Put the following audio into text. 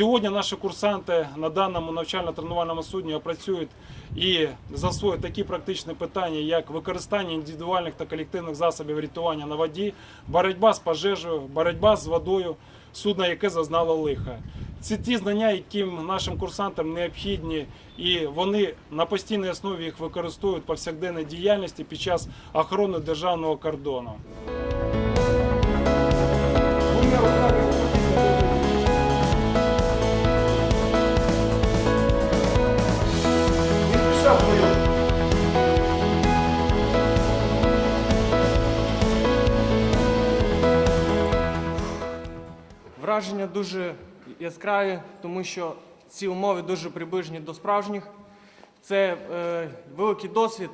Сьогодні наші курсанти на даному навчально-тренувальному судні опрацюють і засвоюють такі практичні питання, як використання індивідуальних та колективних засобів рятування на воді, боротьба з пожежею, боротьба з водою, судно, яке зазнало лиха. Це ті знання, яким нашим курсантам необхідні, і вони на постійній основі їх використовують в повсякденній діяльності під час охорони державного кордону. Враження дуже яскраві, тому що ці умови дуже приближені до справжніх. Це е, великий досвід,